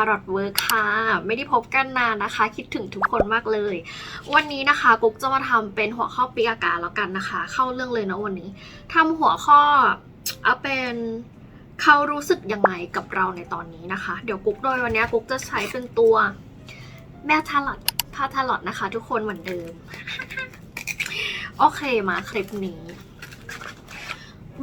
ารอตเวิร์คค่ะ ไม่ได้พบกันนานนะคะ คิดถึงทุกคนมากเลย วันนี้นะคะกุ๊กจะมาทำเป็นหัวข้อปีกากาแล้วกันนะคะ เข้าเรื่องเลยนะวันนี้ทำหัวข้อเอาเป็นเขารู้สึกยังไงกับเราในตอนนี้นะคะ เดี๋ยวกุ๊กโดยวันนี้กุ๊กจะใช้เป็นตัวแม่ทารอตพาทารอตนะคะ ทุกคนเหมือนเดิม โอเคมาคลิปนี้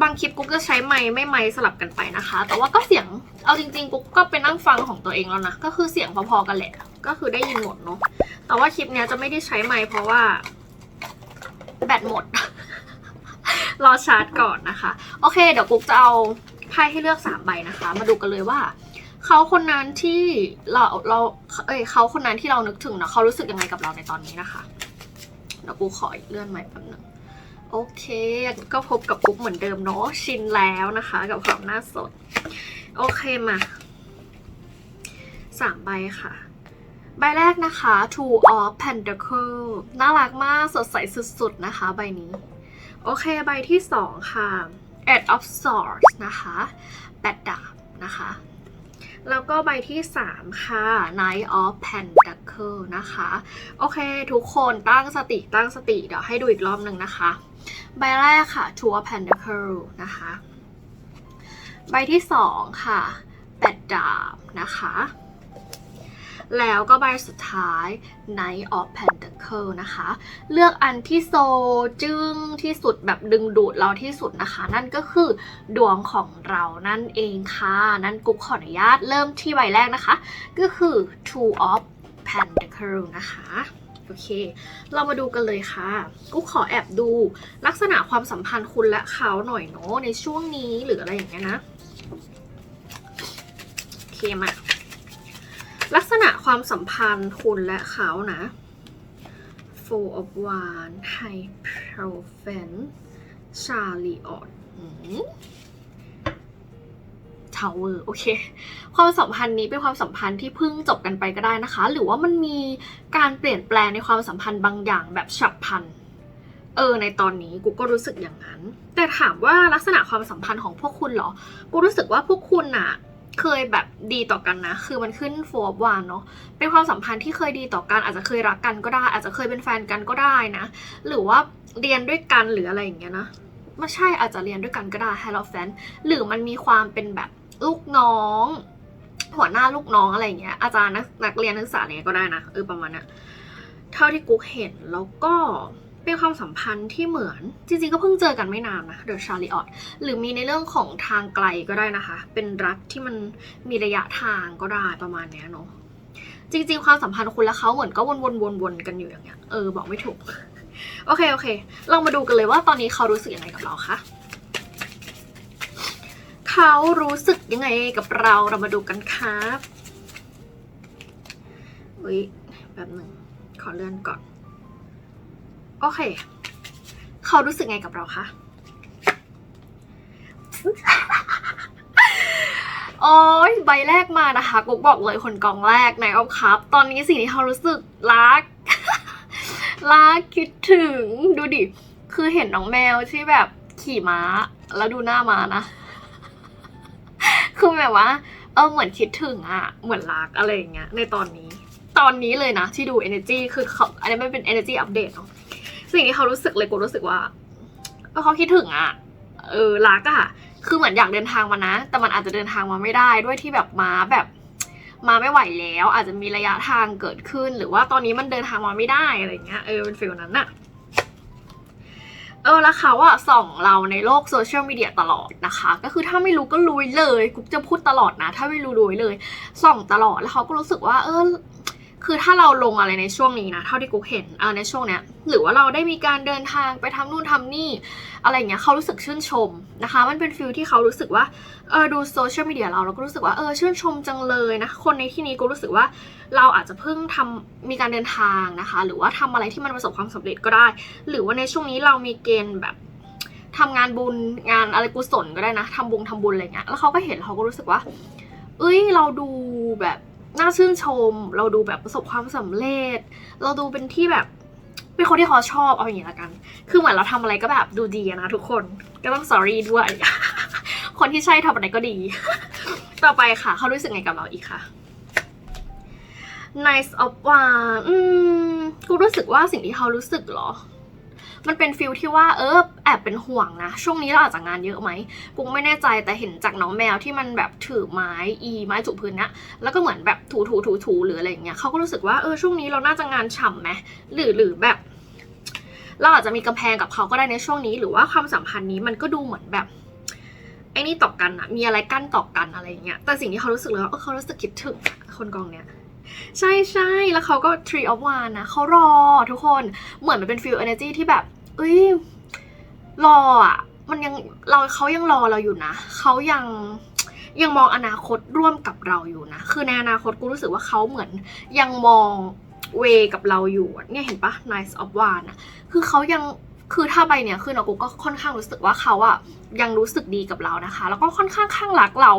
บางคลิปกุ๊กจะใช้ไม้ไม่ไม้สลับกันไปนะคะ แต่ว่าก็เสียงเอาจริงๆกุ๊กก็ไปนั่งฟังของตัวเองแล้วนะ ก็คือเสียงพอๆกันแหละ ก็คือได้ยินหมดเนาะแต่ว่าคลิปเนี้ยจะไม่ได้ใช้ไม้เพราะว่า แบตหมด รอชาร์จก่อนนะคะ โอเค เดี๋ยวกุ๊กจะเอาไพ่ให้เลือกสามใบนะคะ มาดูกันเลยว่าเขาคนนั้นที่เราเราเอ้ยเขาคนนั้นที่เรานึกถึงนะเขารู้สึกยังไงกับเราในตอนนี้นะคะเดี๋ยวกูขอเลื่อนใหม่แป๊บนึง โอเค ก็พบกับกุ๊กเหมือนเดิมเนาะชินแล้วนะคะ กับความหน้าสด โอเคมาสามใบค่ะ ใบแรกนะคะ Two of Pentacles น่ารักมากสดใสสุดๆนะคะ ใบนี้ โอเค ใบที่สองค่ะ Eight of Swords นะคะแปดดาบนะคะ แล้วก็ใบที่ 3 ค่ะ Knight of Pentacles นะคะ โอเค ทุกคนตั้งสติตั้งสติ เดี๋ยวให้ดูอีกรอบหนึ่งนะคะ ใบแรกค่ะ Two of Pentacle นะคะ ใบที่2ค่ะแปดดาบนะคะ แล้วก็ใบสุดท้าย Knight of Pentacle นะคะ เลือกอันที่โซจึ้งที่สุดแบบดึงดูดเราที่สุดนะคะ นั่นก็คือดวงของเรานั่นเองค่ะ นั่นกุ๊กขออนุญาตเริ่มที่ใบแรกนะคะ ก็คือ Two of Pentacle นะคะ โอเค เรามาดูกันเลยค่ะกุ๊กขอแอบดูลักษณะความสัมพันธ์คุณและเขาหน่อยเนาะในช่วงนี้หรืออะไรอย่างเงี้ยนะโอเคมาลักษณะความสัมพันธ์คุณและเขานะ Four of Wands High Profile Chariot ทาวเวอร์โอเค ความสัมพันธ์นี้เป็นความสัมพันธ์ที่เพิ่งจบกันไปก็ได้นะคะ หรือว่ามันมีการเปลี่ยนแปลงในความสัมพันธ์บางอย่างแบบฉับพลันเออในตอนนี้กูก็รู้สึกอย่างนั้น แต่ถามว่าลักษณะความสัมพันธ์ของพวกคุณเหรอ กูรู้สึกว่าพวกคุณอะเคยแบบดีต่อกันนะ คือมันขึ้นโฟร์วานเนาะ เป็นความสัมพันธ์ที่เคยดีต่อกัน อาจจะเคยรักกันก็ได้ อาจจะเคยเป็นแฟนกันก็ได้นะ หรือว่าเรียนด้วยกันหรืออะไรอย่างเงี้ยนะไม่ใช่อาจจะเรียนด้วยกันก็ได้ Hello Fan หรือมันมีความเป็นแบบ ลูกน้อง หัวหน้าลูกน้องอะไรอย่างเงี้ยอาจารย์นักนักเรียนนักศึกษาเนี่ยก็ได้นะเออประมาณนี้ยเท่าที่กูเห็นแล้วก็เป็นความสัมพันธ์ที่เหมือน จริงๆก็เพิ่งเจอกันไม่นานนะเดอะชาริออตหรือมีในเรื่องของทางไกลก็ได้นะคะ เป็นรักที่มันมีระยะทางก็ได้ประมาณเนี้ยเนาะจริงๆ ความสัมพันธ์คุณและเขาเหมือนก็วนๆๆๆกันอยู่อย่างเงี้ยเออบอกไม่ถูก โอเคโอเคลองมาดูกันเลยว่าตอนนี้เขารู้สึกยังไงกับเราคะ เขารู้สึกยังไงกับเราเรามาดูกันครับอุ้ยแบบหนึ่งขอเลื่อนก่อน โอเค เขารู้สึกไงกับเราคะโอ้ยใบแรกมานะคะกุ๊กบอกเลยคนกองแรกในออฟคัพตอนนี้สิ่งที่เขารู้สึกรัก รักคิดถึงดูดิ คือเห็นน้องแมวที่แบบขี่ม้า แล้วดูหน้ามานะ คือแบบว่า เออเหมือนคิดถึงอะเหมือนรักอะไรอย่างเงี้ยในตอนนี้ ตอนนี้เลยนะที่ดู energy คือเขาอันนี้มันเป็น energy update เนาะสิ่งที่เขารู้สึกเลยกูรู้สึกว่าเออเขาคิดถึงอะเออรักอะคือเหมือนอยากเดินทางมานะ แต่มันอาจจะเดินทางมาไม่ได้ด้วยที่แบบมาแบบมาไม่ไหวแล้ว อาจจะมีระยะทางเกิดขึ้น หรือว่าตอนนี้มันเดินทางมาไม่ได้อะไรเงี้ยเออเป็นฟิลนั้นอะ เออแล้วเขาอะส่องเราในโลกโซเชียลมีเดียตลอดนะคะ ก็คือถ้าไม่รู้ก็รู้เลยกุ๊กจะพูดตลอดนะ ถ้าไม่รู้รู้เลย ส่องตลอดแล้วเขาก็รู้สึกว่าเออ คือถ้าเราลงอะไรในช่วงนี้นะเท่าที่กูเห็นในช่วงเนี้ยหรือว่าเราได้มีการเดินทางไปทำนู่นทำนี่อะไรเงี้ยเขารู้สึกชื่นชมนะคะ มันเป็นฟิลที่เขารู้สึกว่าเออดูโซเชียลมีเดียเราเราก็รู้สึกว่าเออชื่นชมจังเลยนะคนในที่นี้ก็รู้สึกว่าเราอาจจะเพิ่งทำมีการเดินทางนะคะ หรือว่าทำอะไรที่มันประสบความสำเร็จก็ได้ หรือว่าในช่วงนี้เรามีเกณฑ์แบบทำงานบุญงานอะไรกุศลก็ได้นะทำบุญทำบุญอะไรเงี้ยแล้วเขาก็เห็นเขาก็รู้สึกว่า เอ้ยเราดูแบบ น่าชื่นชม เราดูแบบประสบความสำเร็จ เราดูเป็นที่แบบเป็นคนที่เขาชอบเอาอย่างนี้ละกัน คือเหมือนเราทำอะไรก็แบบดูดีนะทุกคน ก็ต้อง sorry ด้วย คนที่ใช่ทำอะไรก็ดี ต่อไปค่ะ เขารู้สึกไงกับเราอีกค่ะ nice of one อืมกูรู้สึกว่าสิ่งที่เขารู้สึกเหรอ มันเป็นฟิลที่ว่าเออแอบเป็นห่วงนะ ช่วงนี้เราอาจจะงานเยอะไหมกูไม่แน่ใจแต่เห็นจากน้องแมวที่มันแบบถือไม้อีไม้ถูพื้นเนะแล้วก็เหมือนแบบถูถูถูถูหรืออะไรอย่างเงี้ยเขาก็รู้สึกว่าเออช่วงนี้เราน่าจะงานฉ่ำไหมหรือหรือแบบ เราอาจจะมีกำแพงกับเขาก็ได้ในช่วงนี้ หรือว่าความสัมพันธ์นี้มันก็ดูเหมือนแบบไอ้นี่ต่อกันอะมีอะไรกั้นต่อกันอะไรอย่างเงี้ย แต่สิ่งที่เขารู้สึกเลยว่าเออเขารู้สึกคิดถึงคนกองเนี้ย ใช่ใช่แล้วเขาก็ tree of one นะเขารอทุกคนเหมือนมันเป็น feel energy ที่แบบ เอ้ย รออะ มันยังเราเขายังรอเราอยู่นะ เขายังยังมองอนาคตร่วมกับเราอยู่นะ คือในอนาคตกูรู้สึกว่าเขาเหมือนยังมองเวกับเราอยู่ เนี่ยเห็นปะ nice of one อะคือเขายังคือถ้าใบเนี่ยขึ้นอะกูก็ค่อนข้างรู้สึกว่าเขาอะยังรู้สึกดีกับเรานะคะ แล้วก็ค่อนข้างข้างรักเรา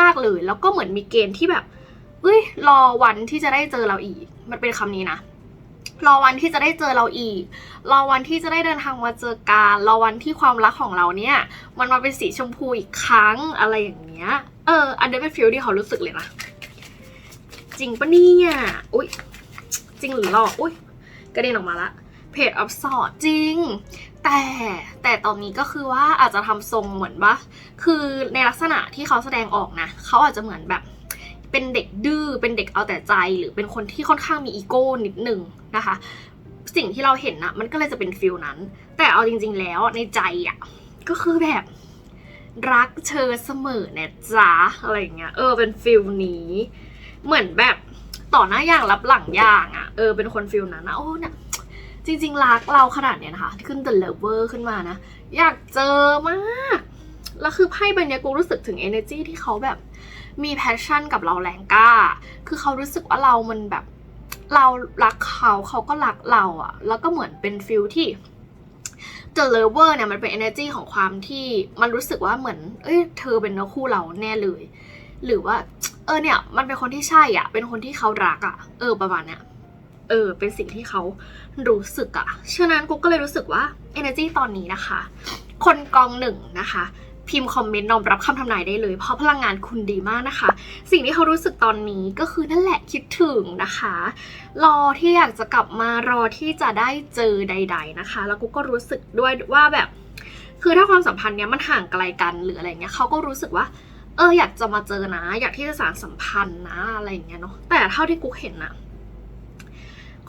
มาก ๆเลย แล้วก็เหมือนมีเกณฑ์ที่แบบ เอ้ยรอวันที่จะได้เจอเราอีก มันเป็นคำนี้นะรอวันที่จะได้เจอเราอีก รอวันที่จะได้เดินทางมาเจอกันรอวันที่ความรักของเราเนี่ย มันมาเป็นสีชมพูอีกครั้งอะไรอย่างเงี้ย เออ อันนี้เป็นฟิลที่เขารู้สึกเลยนะ จริงปะเนี่ยอุ้ยจริงหรือหลอกอุ้ยกระเด็นออกมาละเพจออฟสอดจริง แต่แต่ตอนนี้ก็คือว่าอาจจะทำทรงเหมือนว่า คือในลักษณะที่เขาแสดงออกนะ เขาอาจจะเหมือนแบบ เป็นเด็กดื้อเป็นเด็กเอาแต่ใจ หรือเป็นคนที่ค่อนข้างมีอีโก้นิดหนึ่งนะคะ สิ่งที่เราเห็นนะมันก็เลยจะเป็นฟิลนั้น แต่เอาจริง ๆ แล้วในใจอะ่ะก็คือแบบรักเธอเสมอนะจ๊ะอะไรอย่างเงี้ยเออเป็นฟิลนี้ เหมือนแบบต่อหน้าอย่างรับหลังอย่างอะ่ะเออเป็นคนฟิลนั้นนะโอ้เนี่ยจริง ๆ รักเราขนาดเนี้ยนะคะ ขึ้น The Lover ขึ้นมานะ อยากเจอมาก แล้วคือไพ่ใบเนี้ยกูรู้สึกถึง energy ที่เขาแบบ มีแพชชั่นกับเราแรงกล้า คือเขารู้สึกว่าเรามันแบบ เรารักเขาเขาก็รักเราอะแล้วก็เหมือนเป็นฟิลที่ The Lover เนี่ยมันเป็น energy ของความที่มันรู้สึกว่าเหมือน เอ้ยเธอเป็นเนื้อคู่เราแน่เลย หรือว่า เออเนี่ย มันเป็นคนที่ใช่อะเป็นคนที่เขารักอะเออประมาณเนี้ยเออเป็นสิ่งที่เขารู้สึกอะฉะนั้นกูก็เลยรู้สึกว่า energy ตอนนี้นะคะ คนกองหนึ่งนะคะ พิมพ์คอมเมนต์น้อมรับคำทำนายได้เลย เพราะพลังงานคุณดีมากนะคะ สิ่งที่เขารู้สึกตอนนี้ก็คือนั่นแหละคิดถึงนะคะ รอที่อยากจะกลับมารอที่จะได้เจอใด ๆนะคะ แล้วกูก็รู้สึกด้วยว่าแบบ คือถ้าความสัมพันธ์เนี้ยมันห่างไกลกันหรืออะไรเงี้ยเขาก็รู้สึกว่า เอออยากจะมาเจอนะ อยากที่จะสานสัมพันธ์นะอะไรอย่างเงี้ยเนาะแต่เท่าที่กูเห็นอะ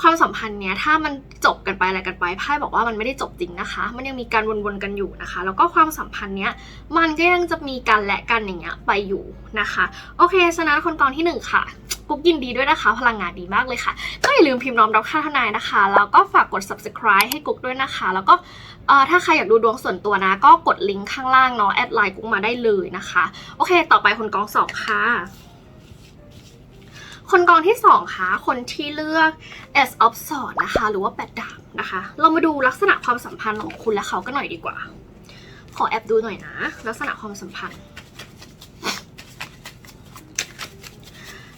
ความสัมพันธ์เนี้ยถ้ามันจบกันไปอะไรกันไปไพ่บอกว่ามันไม่ได้จบจริงนะคะ มันยังมีการวนๆกันอยู่นะคะ แล้วก็ความสัมพันธ์เนี้ยมันก็ยังจะมีกันและกันอย่างเงี้ยไปอยู่นะคะ โอเคฉะนั้นคนกองที่หนึ่งค่ะกุ๊กยินดีด้วยนะคะ พลังงานดีมากเลยค่ะ ก็อย่าลืมพิมพ์น้อมรับค่าทนายนะคะ แล้วก็ฝากกด subscribe ให้กุ๊กด้วยนะคะ แล้วก็เอ่อถ้าใครอยากดูดวงส่วนตัวนะ ก็กดลิงก์ข้างล่างเนาะแอดไลน์กุ๊กมาได้เลยนะคะ โอเค ต่อไปคนกองสองค่ะ คนกองที่สองค่ะคนที่เลือก S of s w o r d นะคะ หรือว่าแปดดาบนะคะ เรามาดูลักษณะความสัมพันธ์ของคุณและเขากันหน่อยดีกว่า ขอแอบดูหน่อยนะ ลักษณะความสัมพันธ์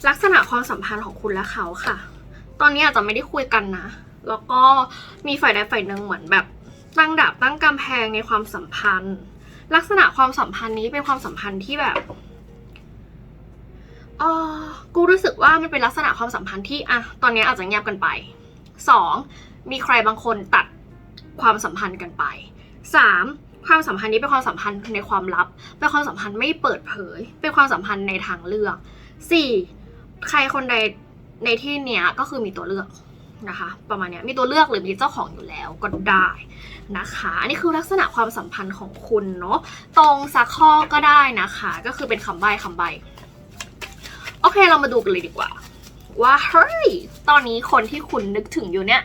ลักษณะความสัมพันธ์ของคุณและเขาค่ะ ตอนนี้อาจจะไม่ได้คุยกันนะ แล้วก็มีฝ่ายใดฝ่ายหนึ่งเหมือนแบบตั้งดาบตั้งกำแพงในความสัมพันธ์ ลักษณะความสัมพันธ์นี้เป็นความสัมพันธ์ที่แบบ เออกูรู้สึกว่ามันเป็นลักษณะความสัมพันธ์ที่อะตอนนี้อาจจะเงียบกันไปสองมีใครบางคนตัดความสัมพันธ์กันไปสามความสัมพันธ์นี้เป็นความสัมพันธ์ในความลับ เป็นความสัมพันธ์ไม่เปิดเผย เป็นความสัมพันธ์ในทางเลือกสี่ใครคนใดในที่เนี้ยก็คือมีตัวเลือกนะคะ ประมาณเนี้ยมีตัวเลือกหรือมีเจ้าของอยู่แล้วก็ได้นะคะ อันนี้คือลักษณะความสัมพันธ์ของคุณเนาะตรงสักข้อก็ได้นะคะ ก็คือเป็นคำใบ้คำใบ้ โอเคเรามาดูกันเลยดีกว่า ว่าเฮ้ยตอนนี้คนที่คุณนึกถึงอยู่เนี่ย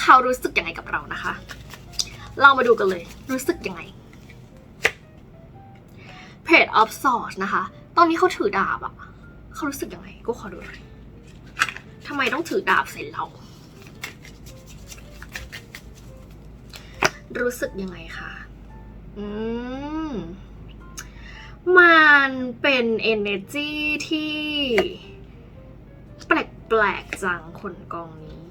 เขารู้สึกยังไงกับเรานะคะ เรามาดูกันเลย รู้สึกยังไง Page of Swords นะคะ ตอนนี้เขาถือดาบอะเขารู้สึกยังไงก็ขอดูหน่อยทำไมต้องถือดาบใส่เรา รู้สึกยังไงคะ อืม มันเป็น energy ที่แปลกๆจังคนกองนี้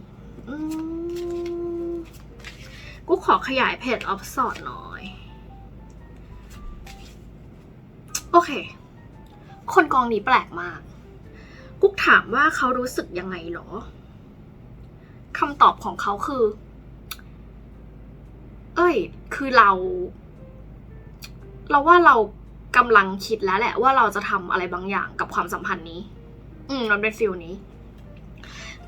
กูขอขยายเพจออฟสอดหน่อย โอเค คนกองนี้แปลกมาก กุ๊กถามว่าเขารู้สึกยังไงหรอคำตอบของเขาคือ เอ้ย คือเรา เราว่าเรา กำลังคิดแล้วแหละว่าเราจะทำอะไรบางอย่างกับความสัมพันธ์นี้ อืมมันเป็นฟิลนี้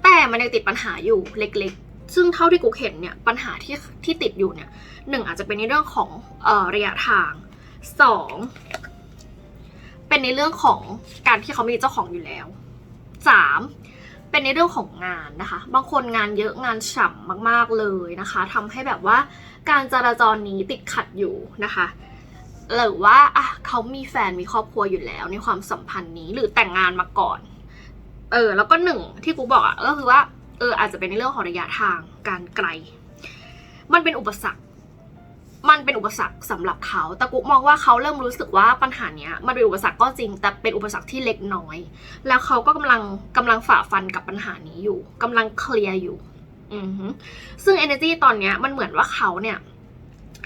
แต่มันยังติดปัญหาอยู่เล็กๆ ซึ่งเท่าที่กูเห็นเนี่ยปัญหาที่ที่ติดอยู่เนี่ยหนึ่งอาจจะเป็นในเรื่องของเอ่อระยะทางสองเป็นในเรื่องของการที่เขามีเจ้าของอยู่แล้วสามเป็นในเรื่องของงานนะคะ บางคนงานเยอะงานฉ่ำมาก ๆเลยนะคะทำให้แบบว่าการจราจรนี้ติดขัดอยู่นะคะ หรือว่าอะเขามีแฟนมีครอบครัวอยู่แล้วในความสัมพันธ์นี้หรือแต่งงานมาก่อน เออ แล้วก็หนึ่งที่กูบอกอะก็คือว่า เออ อาจจะเป็นในเรื่องของระยะทางการไกล มันเป็นอุปสรรค มันเป็นอุปสรรคสำหรับเขา แต่กูมองว่าเขาเริ่มรู้สึกว่าปัญหาเนี้ยมันเป็นอุปสรรคก็จริง แต่เป็นอุปสรรคที่เล็กน้อย แล้วเขาก็กำลังกำลังฝ่าฟันกับปัญหานี้อยู่กำลังเคลียร์อยู่ อือฮึซึ่ง energy ตอนเนี้ยมันเหมือนว่าเขาเนี่ย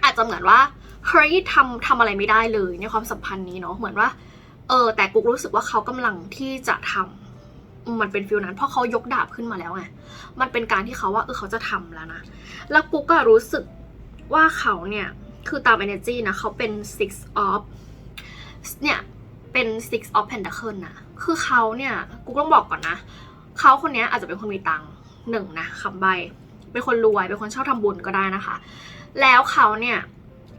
อาจจะเหมือนว่า เฮ้ยทำทำอะไรไม่ได้เลยในความสัมพันธ์นี้เนาะเหมือนว่า เออ แต่กูรู้สึกว่าเขากำลังที่จะทำอืมมันเป็นฟิลนั้นเพราะเขายกดาบขึ้นมาแล้วไงมันเป็นการที่เขาว่าเออเขาจะทำแล้วนะแล้วกูก็รู้สึกว่าเขาเนี่ยคือตาม energy นะเขาเป็น six of เนี่ยเป็น six of pentacle นะคือเขาเนี่ยกูต้องบอกก่อนนะเขาคนนี้อาจจะเป็นคนมีตังค์หนึ่งนะคำใบ เป็นคนรวยเป็นคนชอบทำบุญก็ได้นะคะ แล้วเขาเนี่ย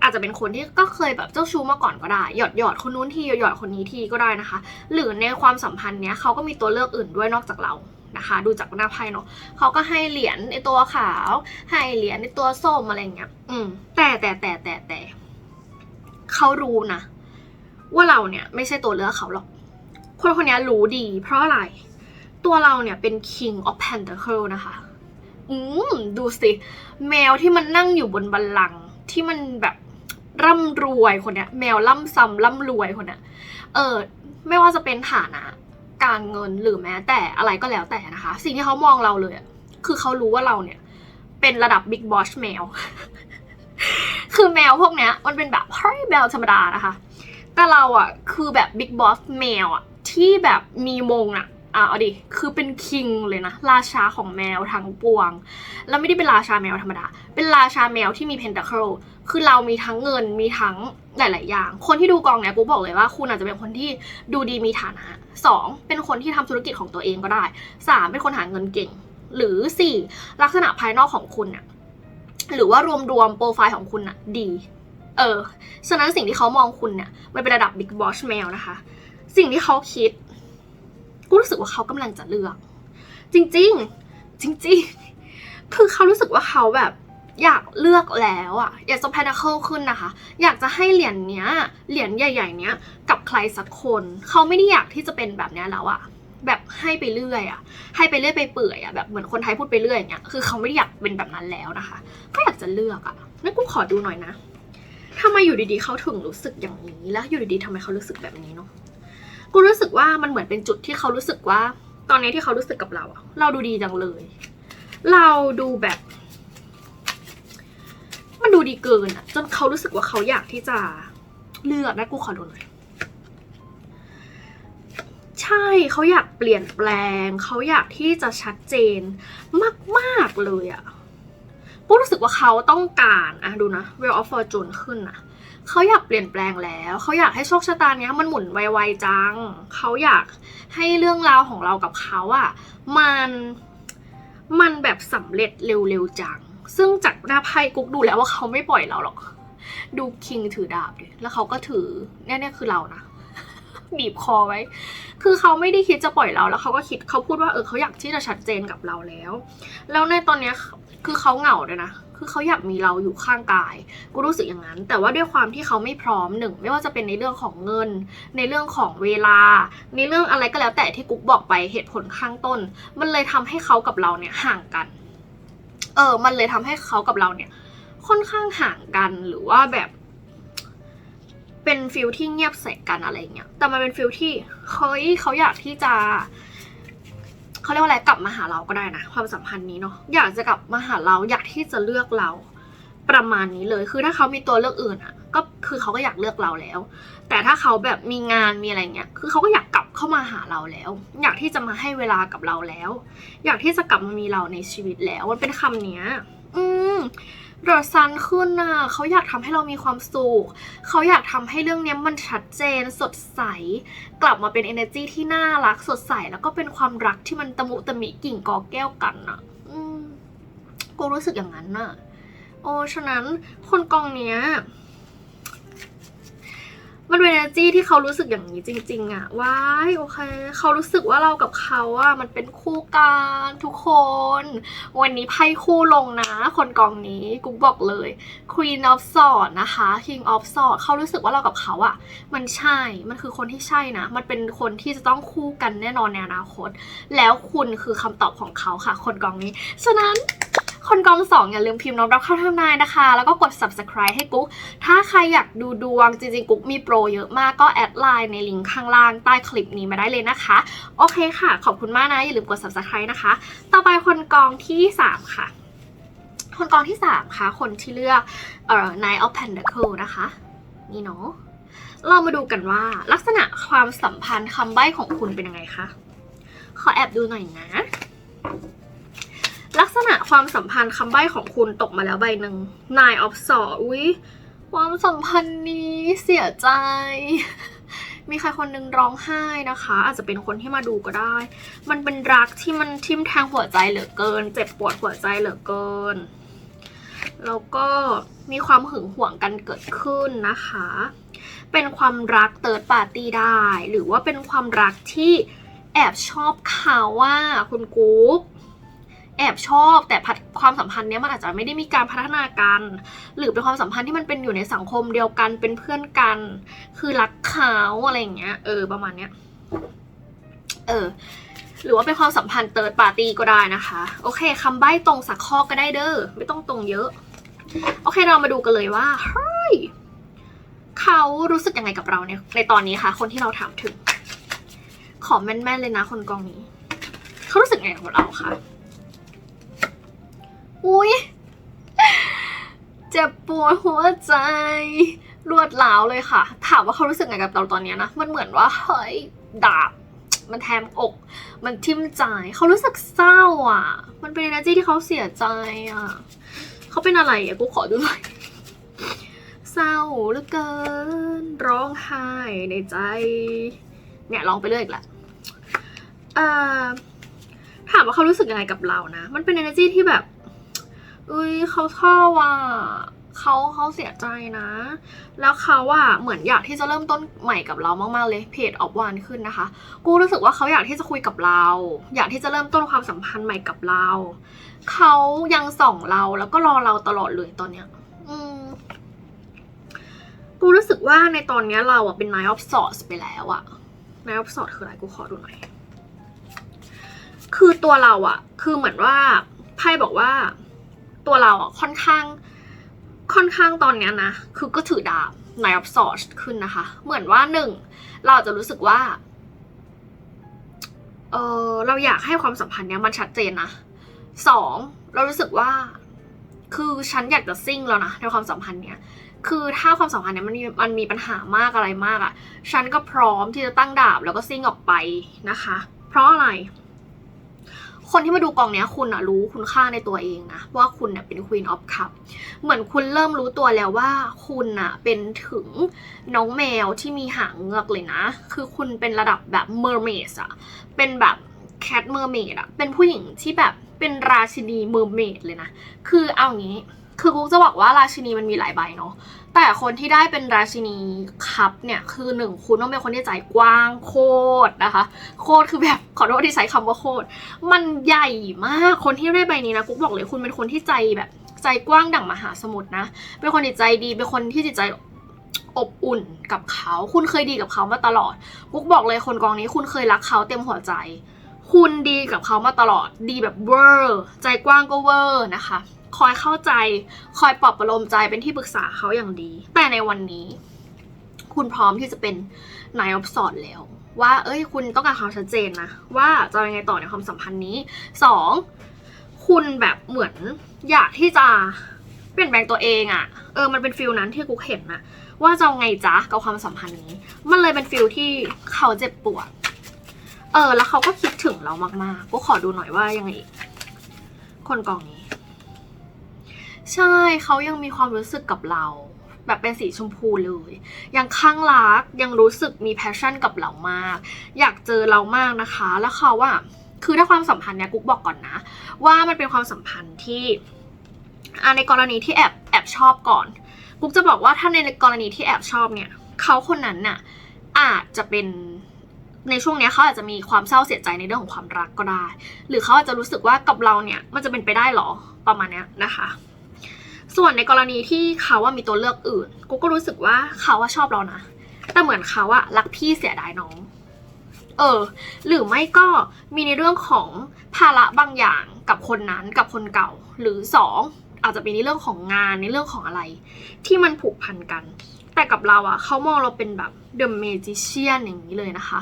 อาจจะเป็นคนที่ก็เคยแบบเจ้าชู้มาก่อนก็ได้ หยอดหยอดคนนู้นทีหยอดหยอดคนนี้ทีก็ได้นะคะ หรือในความสัมพันธ์เนี้ยเขาก็มีตัวเลือกอื่นด้วยนอกจากเรานะคะ ดูจากหน้าไพ่เนาะเขาก็ให้เหรียญในตัวขาว ให้เหรียญในตัวส้มอะไรเงี้ย อืม แต่แต่แต่แต่แต่เขารู้นะว่าเราเนี่ยไม่ใช่ตัวเลือกเขาหรอก คนคนนี้รู้ดี เพราะอะไร ตัวเราเนี่ยเป็น king of pentacle นะคะ อืม ดูสิ แมวที่มันนั่งอยู่บนบัลลังก์ที่มันแบบ ร่ำรวยคนเนี้ย แมวล่ำซ้ำร่ำรวยคนเนี้ยเออไม่ว่าจะเป็นฐานะ การเงินหรือแม้แต่อะไรก็แล้วแต่นะคะ สิ่งที่เขามองเราเลยอะคือเขารู้ว่าเราเนี่ย เป็นระดับบิ๊กบอสแมว คือแมวพวกเนี้ย มันเป็นแบบเฮ้ยแมวธรรมดานะคะ แต่เราอะ คือแบบบิ๊กบอสแมวอะ ที่แบบมีมงอะ อะเอาดิ คือเป็นคิงเลยนะ ราชาของแมวทั้งปวง แล้วไม่ได้เป็นราชาแมวธรรมดา เป็นราชาแมวที่มีเพนตาเคิลคือเรามีทั้งเงิน มีทั้งหลาย ๆ อย่าง คนที่ดูกองเนี่ยกูบอกเลยว่า คุณอาจจะเป็นคนที่ดูดีมีฐานะสองเป็นคนที่ทำธุรกิจของตัวเองก็ได้สามเป็นคนหาเงินเก่ง หรือสี่ลักษณะภายนอกของคุณน่ะ หรือว่ารวม ๆ โปรไฟล์ของคุณน่ะ ดี เออ ฉะนั้นสิ่งที่เขามองคุณเนี่ย มันเป็นระดับบิ๊กบอสแมวนะคะ สิ่งที่เขาคิด กูรู้สึกว่าเขากำลังจะเลือก จริง ๆ จริง ๆ คือเขารู้สึกว่าเขาแบบอยากเลือกแล้วอะอยากจะ pinnacle ขึ้นนะคะ อยากจะให้เหรียญเนี้ย เหรียญใหญ่ ๆ เนี้ย กับใครสักคน เขาไม่ได้อยากที่จะเป็นแบบเนี้ยแล้วอะแบบให้ไปเรื่อยอะให้ไปเรื่อยไปเปื่อยอะแบบเหมือนคนไทยพูดไปเรื่อยอย่างเงี้ย คือเขาไม่ได้อยากเป็นแบบนั้นแล้วนะคะ ก็อยากจะเลือกอะงั้นกูขอดูหน่อยนะทำไมอยู่ดีๆเขาถึงรู้สึกอย่างนี้ แล้วอยู่ดีๆทำไมเขารู้สึกแบบนี้เนาะ กูรู้สึกว่ามันเหมือนเป็นจุดที่เขารู้สึกว่า ตอนนี้ที่เขารู้สึกกับเราอะเราดูดีจังเลย เราดูแบบ มันดูดีเกินอะจนเขารู้สึกว่าเขาอยากที่จะเลือกนะกูขอดูหน่อยใช่เขาอยากเปลี่ยนแปลง เขาอยากที่จะชัดเจนมาก ๆ เลยอะกูรู้สึกว่าเขาต้องการอะดูนะ Wheel of Fortune ขึ้นนะ เขาอยากเปลี่ยนแปลงแล้ว เขาอยากให้โชคชะตาเนี้ยมันหมุนไวๆจัง เขาอยากให้เรื่องราวของเรากับเขาอะมันมันแบบสำเร็จเร็วๆจัง ซึ่งจากหน้าไพ่กุ๊กดูแล้วว่าเขาไม่ปล่อยเราหรอก ดูคิงถือดาบดิแล้วเขาก็ถือเนี่ยเนี่ยคือเรานะบีบคอไว้ คือเขาไม่ได้คิดจะปล่อยเรา แล้วเขาก็คิดเขาพูดว่าเออเขาอยากที่จะชัดเจนกับเราแล้ว แล้วในตอนเนี้ยคือเขาเหงาด้วยนะ คือเขาอยากมีเราอยู่ข้างกาย กูรู้สึกอย่างนั้น แต่ว่าด้วยความที่เขาไม่พร้อมหนึ่ง ไม่ว่าจะเป็นในเรื่องของเงิน ในเรื่องของเวลา ในเรื่องอะไรก็แล้วแต่ที่กุ๊กบอกไปเหตุผลข้างต้น มันเลยทำให้เขากับเราเนี่ยห่างกัน เออ มันเลยทำให้เขากับเราเนี่ย ค่อนข้างห่างกันหรือว่าแบบเป็นฟิลที่เงียบใส่กันอะไรเงี้ย แต่มันเป็นฟิลที่เฮ้ยเขาอยากที่จะ เขาเรียกว่าอะไรกลับมาหาเราก็ได้นะความสัมพันธ์นี้เนาะอยากจะกลับมาหาเราอยากที่จะเลือกเราประมาณนี้เลย คือถ้าเขามีตัวเลือกอื่นอะก็คือเขาก็อยากเลือกเราแล้ว แต่ถ้าเขาแบบมีงานมีอะไรเงี้ย คือเขาก็อยากกลับเข้ามาหาเราแล้ว อยากที่จะมาให้เวลากับเราแล้ว อยากที่จะกลับมามีเราในชีวิตแล้ว มันเป็นคำเนี้ย อืม เดอะซันขึ้นน่ะเขาอยากทำให้เรามีความสุขเขาอยากทำให้เรื่องนี้มันชัดเจนสดใส กลับมาเป็น energy ที่น่ารักสดใส แล้วก็เป็นความรักที่มันตะมุตะมิกิ่งกอแก้วกันน่ะอืมกูรู้สึกอย่างนั้นน่ะโอ้ฉะนั้นคนกองเนี้ย มันเป็น energy ที่เขารู้สึกอย่างนี้จริง ๆอะว้ายโอเค เขารู้สึกว่าเรากับเขาอะมันเป็นคู่กันทุกคน วันนี้ไพ่คู่ลงนะ คนกองนี้กุ๊กบอกเลย Queen of Swords นะคะ King of Swords เขารู้สึกว่าเรากับเขาอะมันใช่ มันคือคนที่ใช่นะ มันเป็นคนที่จะต้องคู่กันแน่นอนในอนาคต แล้วคุณคือคำตอบของเขาค่ะ คนกองนี้ ฉะนั้น คนกองสองอย่าลืมพิมพ์น้องรับเข้าทำนายนะคะ แล้วก็กด subscribe ให้กุ๊ก ถ้าใครอยากดูดวงจริงๆกุ๊กมีโปรเยอะมากก็แอดไลน์ในลิงก์ข้างล่างใต้คลิปนี้มาได้เลยนะคะ โอเคค่ะ ขอบคุณมากนะ อย่าลืมกด subscribe นะคะ ต่อไปคนกองที่3ค่ะ คนกองที่3ค่ะ คนที่เลือกเอ่อ Knight of Pentacle นะคะ นี่เนาะเรามาดูกันว่าลักษณะความสัมพันธ์คำใบ้ของคุณเป็นยังไงคะ ขอแอบดูหน่อยนะ ลักษณะความสัมพันธ์คำใบ้ของคุณตกมาแล้วใบหนึ่ง Nine of Swords อุ๊ยความสัมพันธ์นี้เสียใจ มีใครคนหนึงร้องไห้นะคะ อาจจะเป็นคนที่มาดูก็ได้ มันเป็นรักที่มันทิ่มแทงหัวใจเหลือเกิน เจ็บปวดหัวใจเหลือเกิน แล้วก็มีความหึงหวงกันเกิดขึ้นนะคะ เป็นความรักเติร์ดปาร์ตี้ได้ หรือว่าเป็นความรักที่แอบชอบเขาว่าคุณกุ๊ก แอบชอบ แต่พัฒความสัมพันธ์เนี้ยมันอาจจะไม่ได้มีการพัฒนากัน หรือเป็นความสัมพันธ์ที่มันเป็นอยู่ในสังคมเดียวกันเป็นเพื่อนกัน คือรักเขาอะไรอย่างเงี้ยเออประมาณเนี้ยเออหรือว่าเป็นความสัมพันธ์เติร์ดปาร์ตี้ก็ได้นะคะ โอเคคำใบ้ตรงสักข้อก็ได้เด้อไม่ต้องตรงเยอะ โอเคเรามาดูกันเลยว่าเฮ้ยเขารู้สึกยังไงกับเราเนี่ยในตอนนี้ค่ะ คนที่เราถามถึง ขอแม่นๆเลยนะคนกองนี้ เขารู้สึกยังไงกับเราคะ อุ้ยเจ็บปวดหัวใจรวดร้าวเลยค่ะ ถามว่าเขารู้สึกไงกับเราตอนนี้นะ มันเหมือนว่าเฮ้ยดาบ มันแทงอก มันทิ่มใจ เขารู้สึกเศร้าอะ มันเป็น energy ที่เขาเสียใจอะ เขาเป็นอะไรอะกูขอดูหน่อย เศร้าเหลือเกิน ร้องไห้ในใจ เนี่ยร้องไปเรื่อยอีกละถามว่าเขารู้สึกยังไงกับเรานะ มันเป็น energy ที่แบบ อุ้ยเขาชอบว่ะเขาเขาเสียใจนะ แล้วเขาว่าเหมือนอยากที่จะเริ่มต้นใหม่กับเรามากๆเลยเพจออฟวานขึ้นนะคะ กูรู้สึกว่าเขาอยากที่จะคุยกับเรา อยากที่จะเริ่มต้นความสัมพันธ์ใหม่กับเรา เขายังส่องเราแล้วก็รอเราตลอดเลยตอนเนี้ย อืมกูรู้สึกว่าในตอนเนี้ยเราอะเป็น Nine of Swords ไปแล้วอะ Nine of Swords คืออะไรกูขอดูหน่อย คือตัวเราอะคือเหมือนว่าไพ่บอกว่า ตัวเราอะค่อนข้างค่อนข้างตอนเนี้ยนะ คือก็ถือดาบ Nine of Swords ขึ้นนะคะ เหมือนว่าหนึ่งเราจะรู้สึกว่า เออเราอยากให้ความสัมพันธ์เนี้ยมันชัดเจนนะสองเรารู้สึกว่า คือฉันอยากจะซิ่งแล้วนะในความสัมพันธ์เนี้ยคือถ้าความสัมพันธ์เนี้ยมันมีมันมีปัญหามากอะไรมากอะ่ะ ฉันก็พร้อมที่จะตั้งดาบแล้วก็ซิ่งออกไปนะคะ เพราะอะไร คนที่มาดูกองเนี้ยคุณอะรู้คุณค่าในตัวเองนะ ว่าคุณเนี่ยเป็น Queen of Cup เหมือนคุณเริ่มรู้ตัวแล้วว่าคุณอะเป็นถึงน้องแมวที่มีหางเงือกเลยนะ คือคุณเป็นระดับแบบ mermaid อะเป็นแบบ cat mermaid อะเป็นผู้หญิงที่แบบเป็นราชินี mermaid เลยนะ คือเอางี้ คือกูจะบอกว่าราชินีมันมีหลายใบเนาะ แต่คนที่ได้เป็นราชินีคัพเนี่ยคือหนึ่งคุณต้องเป็นคนที่ใจกว้างโคตรนะคะ โคตรคือแบบขอโทษที่ใช้คำว่าโคตรมันใหญ่มากคนที่ได้ใบนี้นะกุ๊กบอกเลยคุณเป็นคนที่ใจแบบใจกว้างดั่งมหาสมุทรนะ เป็นคนจิตใจดี เป็นคนที่จิตใจอบอุ่นกับเขา คุณเคยดีกับเขามาตลอดกุ๊กบอกเลยคนกองนี้คุณเคยรักเขาเต็มหัวใจ คุณดีกับเขามาตลอด ดีแบบเวอร์ ใจกว้างก็เวอร์นะคะ คอยเข้าใจ คอยปลอบประโลมใจเป็นที่ปรึกษาเขาอย่างดี แต่ในวันนี้ คุณพร้อมที่จะเป็นนายอ of Swords แล้ว ว่า เอ้ย คุณต้องการความชัดเจนนะ ว่าจะยังไงต่อในความสัมพันธ์นี้สองคุณแบบเหมือนอยากที่จะไปลี่ยนแปลงตัวเองอะเออ มันเป็นฟิลนั้นที่กูเห็นนะว่าจะไงจ๊ะกับความสัมพันธ์นี้ มันเลยเป็นฟิลที่เขาเจ็บปวด เออ แล้วเขาก็คิดถึงเรามากๆกูขอดูหน่อยว่ายังไงอีก คนกองนี้ ใช่เขายังมีความรู้สึกกับเรา แบบเป็นสีชมพูเลย ยังข้างรักยังรู้สึกมีแพชชั่นกับเรามาก อยากเจอเรามากนะคะ แล้วเขาว่าคือถ้าความสัมพันธ์เนี่ยกุ๊กบอกก่อนนะ ว่ามันเป็นความสัมพันธ์ที่อในกรณีที่แอบแอบชอบก่อน กุ๊กจะบอกว่าถ้าในกรณีที่แอบชอบเนี่ยเขาคนนั้นน่ะอาจจะเป็นในช่วงเนี้ยเขาอาจจะมีความเศร้าเสียใจในเรื่องของความรักก็ได้ หรือเขาอาจจะรู้สึกว่ากับเราเนี่ยมันจะเป็นไปได้หรอประมาณนี้นะคะ ส่วนในกรณีที่เขาว่ามีตัวเลือกอื่น กูก็รู้สึกว่าเขาว่าชอบเรานะ แต่เหมือนเขาอะรักพี่เสียดายน้อง เออ หรือไม่ก็มีในเรื่องของภาระบางอย่างกับคนนั้นกับคนเก่า หรือสองอาจจะเป็นในเรื่องของงานในเรื่องของอะไร ที่มันผูกพันกัน แต่กับเราอะเขามองเราเป็นแบบ The Magician อย่างนี้เลยนะคะ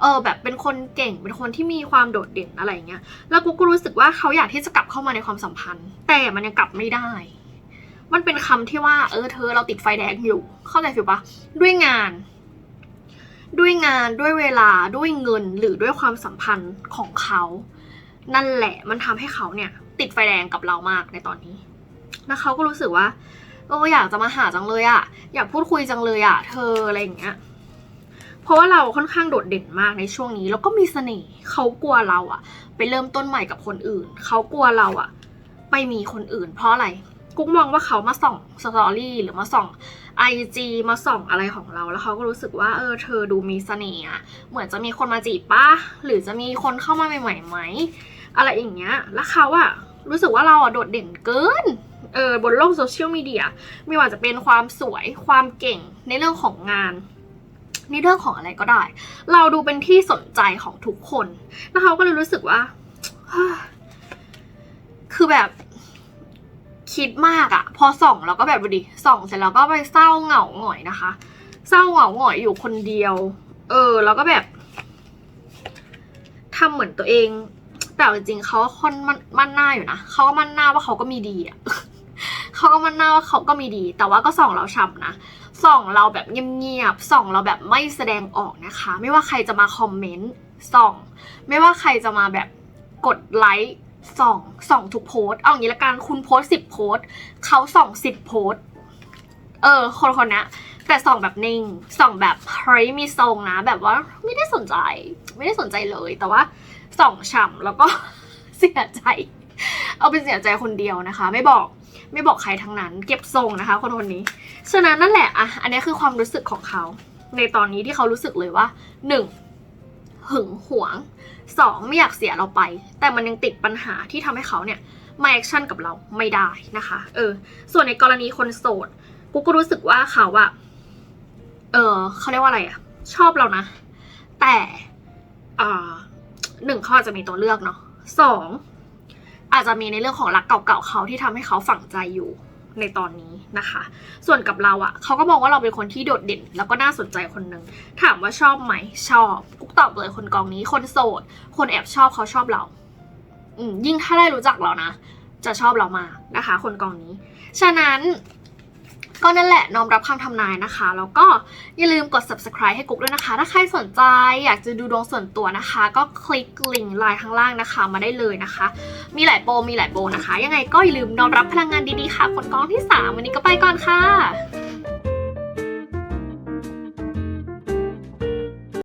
เออแบบเป็นคนเก่งเป็นคนที่มีความโดดเด่นอะไรอย่างเงี้ย แล้วกูก็รู้สึกว่าเขาอยากที่จะกลับเข้ามาในความสัมพันธ์ แต่มันยังกลับไม่ได้ มันเป็นคำที่ว่า เออเธอเราติดไฟแดงอยู่ เข้าใจฟิลปะด้วยงาน ด้วยงานด้วยเวลาด้วยเงินหรือด้วยความสัมพันธ์ของเขา นั่นแหละมันทำให้เขาเนี่ย ติดไฟแดงกับเรามากในตอนนี้แล้วเขาก็รู้สึกว่าเอออยากจะมาหาจังเลยอะอยากพูดคุยจังเลยอะเธออะไรอย่างเงี้ยเพราะว่าเราค่อนข้างโดดเด่นมากในช่วงนี้ แล้วก็มีเสน่ห์เขากลัวเราอะไปเริ่มต้นใหม่กับคนอื่น เขากลัวเราอะไปมีคนอื่น เพราะอะไร กุ๊กมองว่าเขามาส่องสตอรี่หรือมาส่องไอจีมาส่องอะไรของเรา แล้วเขาก็รู้สึกว่าเออเธอดูมีเสน่ห์เหมือนจะมีคนมาจีบปะหรือจะมีคนเข้ามาใหม่ๆไหมอะไรอย่างเงี้ย แล้วเขาอะรู้สึกว่าเราอะโดดเด่นเกินเออบนโลกโซเชียลมีเดียไม่ว่าจะเป็นความสวยความเก่งในเรื่องของงานในเรื่องของอะไรก็ได้ เราดูเป็นที่สนใจของทุกคน แล้วเขาก็เลยรู้สึกว่า คือแบบ คิดมากอะพอส่องเราก็แบบดูดิส่องเสร็จแล้วก็ไปเศร้าเหงาหงอยนะคะ เศร้าเหงาหงอยอยู่คนเดียว เออ แล้วก็แบบทำเหมือนตัวเอง แต่จริงๆเขาก็ค่อนมั่นมันหน้าอยู่นะเขาก็มั่นหน้าว่าเขาก็มีดีอะเขาก็มั่นหน้าว่าเขาก็มีดี แต่ว่าก็ส่องเราฉ่ำนะส่องเราแบบเงียบๆส่องเราแบบไม่แสดงออกนะคะ ไม่ว่าใครจะมาคอมเมนต์ส่อง ไม่ว่าใครจะมาแบบกดไลค์ ส่องส่องทุกโพสเอาอย่างนี้ละกันคุณโพสสิบโพสเขาส่องสิบโพสเออคนคนนี้แต่ส่องแบบนิ่งส่องแบบเฮ้ยมีทรงนะ แบบว่าไม่ได้สนใจ ไม่ได้สนใจเลยแต่ว่าส่องฉ่ำแล้วก็เสียใจ เอาเป็นเสียใจคนเดียวนะคะ ไม่บอกไม่บอกใครทั้งนั้น เก็บทรงนะคะ คนคนนี้ฉะนั้นนั่นแหละอะอันนี้คือความรู้สึกของเขา ในตอนนี้ที่เขารู้สึกเลยว่าหนึ่งหึงหวง สองไม่อยากเสียเราไป แต่มันยังติดปัญหาที่ทำให้เขาเนี่ยมาแอคชั่นกับเราไม่ได้นะคะเออส่วนในกรณีคนโสดกูก็รู้สึกว่าเขาอะเออเขาเรียกว่าอะไรอะชอบเรานะ แต่อ่าหนึ่งเขาอาจจะมีตัวเลือกเนาะสองอาจจะมีในเรื่องของรักเก่าๆเขาที่ทำให้เขาฝังใจอยู่ ในตอนนี้นะคะ ส่วนกับเราอะเขาก็มองว่าเราเป็นคนที่โดดเด่น แล้วก็น่าสนใจคนหนึ่งถามว่าชอบไหมชอบกุ๊กตอบเลยคนกองนี้ คนโสด คนแอบชอบเขาชอบเรา อืยิ่งถ้าได้รู้จักเรานะจะชอบเรามากนะคะ คนกองนี้ ฉะนั้น ก็นั่นแหละน้อมรับคำทำนายนะคะ แล้วก็อย่าลืมกด subscribe ให้กุ๊กด้วยนะคะ ถ้าใครสนใจอยากจะดูดวงส่วนตัวนะคะ ก็คลิกลิงก์ไลน์ข้างล่างนะคะ มาได้เลยนะคะ มีหลายโปรมีหลายโปรนะคะ ยังไงก็อย่าลืมน้อมรับพลังงานดีๆค่ะกล้องที่ 3 วันนี้ก็ไปก่อนค่ะ